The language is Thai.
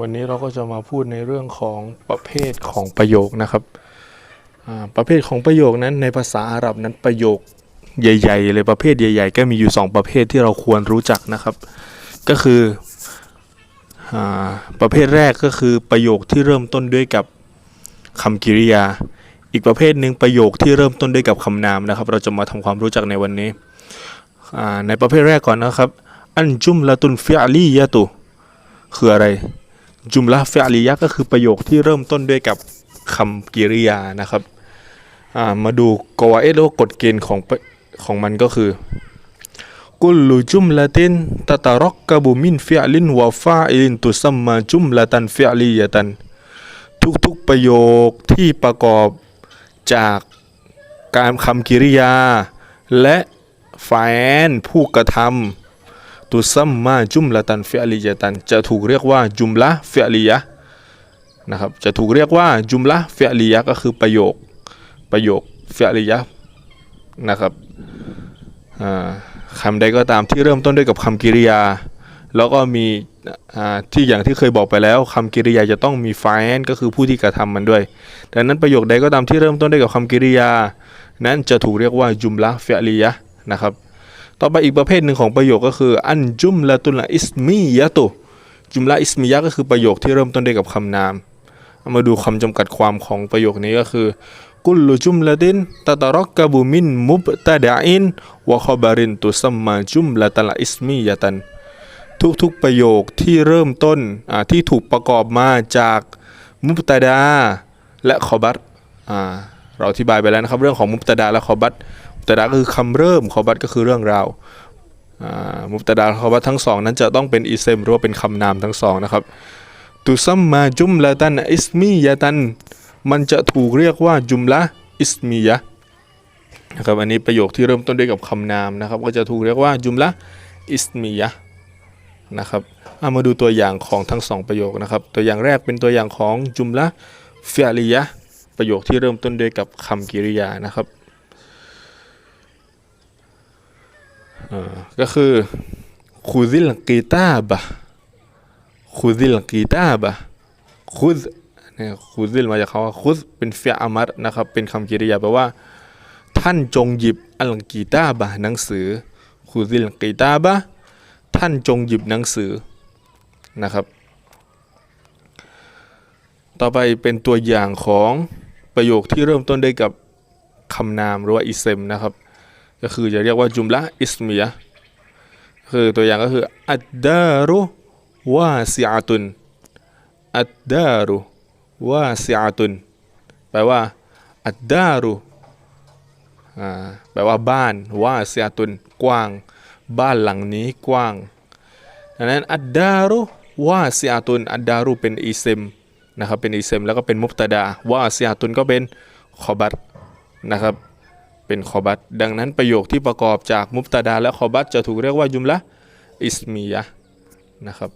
วันนี้เราก็จะมาพูดในเรื่องของประเภทของประโยคนะครับประเภทของประโยคนั้นในภาษาอาหรับนั้นประโยคใหญ่ ๆ เลยประเภทใหญ่ ๆ ก็มีอยู่ 2 ประเภทที่เราควรรู้จักนะครับ ก็คืออประเภทแรกก็คือประโยคที่เริ่มต้นด้วยกับคำกริยา อีกประเภทหนึ่งประโยคที่เริ่มต้นด้วยกับคำนามนะครับ เราจะมาทำความรู้จักในวันนี้ในประเภทแรกก่อนนะครับ อันจุมละตุนฟิอาลียะตุ คืออะไร จุมละฟอลียะก็คือประโยคที่เริ่มต้นด้วยกับคำกริยานะครับมาดูกวาเอตหรือว่ากฎเกณฑ์ของของมันก็คือกุลลุจุมละตินตะตารกกะบุมินฟิอลินวะฟาอิลินตุซัมมาจุมละตันฟิอลียะตัน ทุกๆประโยคที่ประกอบจากการคำกริยา และแฟนผู้กระทำ ตุซัมมาจุมละตันฟิอลียะตัน จะถูกเรียกว่าจุมละฟิอลียะนะครับ จะถูกเรียกว่าจุมละฟิอลียะก็คือประโยค ประโยคฟิอลียะนะครับคำใดก็ตามที่เริ่มต้นด้วยกับคำกริยา แล้วก็มีที่อย่างที่เคยบอกไปแล้วคำกริยาจะต้องมีไฟนก็คือผู้ที่กระทำมันด้วย ดังนั้นประโยคใดก็ตามที่เริ่มต้นด้วยกับคำกริยา นั้นจะถูกเรียกว่าจุมละฟิอลียะนะครับ ต่อไปอีกประเภทหนึ่งของประโยคก็คือ อันจุมละตุลอิสมียะตุจุมละอิสมียะก็คือประโยคที่เริ่มต้นด้วยกับคำนามเอามาดูคำจำกัดความของประโยคนี้ก็คือกุลลุจุมละตินตะตรกกบุมินมุบตะดะอินวะขบารินตุซัมมาจุมละตละอิสมียะตัน ทุกๆประโยคที่เริ่มต้นที่ถูกประกอบมาจากมุบตะดาและขอบัตเราอธิบายไปแล้วนะครับ เรื่องของมุบตะดาและขอบัต ตะดาก็คือคำเริ่มขอบัตก็คือเรื่องราวมุบตะดาและขอบัตทั้งสองนั้นจะต้องเป็นอิเซมหรือว่าเป็นคำนามทั้งสองนะครับตุซัมมาจุมละตันอิสมียะตัน มันจะถูกเรียกว่าจุมละอิสมียะนะครับอันนี้ประโยคที่เริ่มต้นด้วยกับคำนามนะครับ ก็จะถูกเรียกว่าจุมละอิสมียะนะครับเอามาดูตัวอย่างของทั้งสองประโยคนะครับ ตัวอย่างแรกเป็นตัวอย่างของจุมละฟิอาลียะประโยคที่เริ่มต้นด้วยกับคำกริยานะครับเอ่อ ก็คือคุซิลกีตาบะคุซิลกีตาบะคุซเนี่ยคุซิลมาจากคำว่าคุซเป็นเฟิอามัดนะครับเป็นคำกริยาแปลว่า ท่านจงหยิบอัลกีตาบะหนังสือคุซิลกีตาบะท่านจงหยิบหนังสือนะครับ ต่อไปเป็นตัวอย่างของประโยคที่เริ่มต้นด้วยกับคำนามหรือว่าอิเซมนะครับ ก็คือจะเรียกว่าจุมละอิสมียะคือตัวอย่างก็คืออัดดารุวาซิอาตุนอัดดารุวาซิอาตุนแปลว่าอัดดารุแปลว่าบ้านวาซิอาตุนกว้าง บ้านหลังนี้กว้างดังนั้นอัดดารุวาซิอาตุนอัดดารุเป็นอิเซมนะครับเป็นอิเซมแล้วก็เป็นมุบตะดาวาซิอาตุนก็เป็นขอบัตนะครับ เป็นขอบัตดังนั้นประโยคที่ประกอบจากมุบตาดาและขอบัตจะถูกเรียกว่ายุมละอิสมียะนะครับ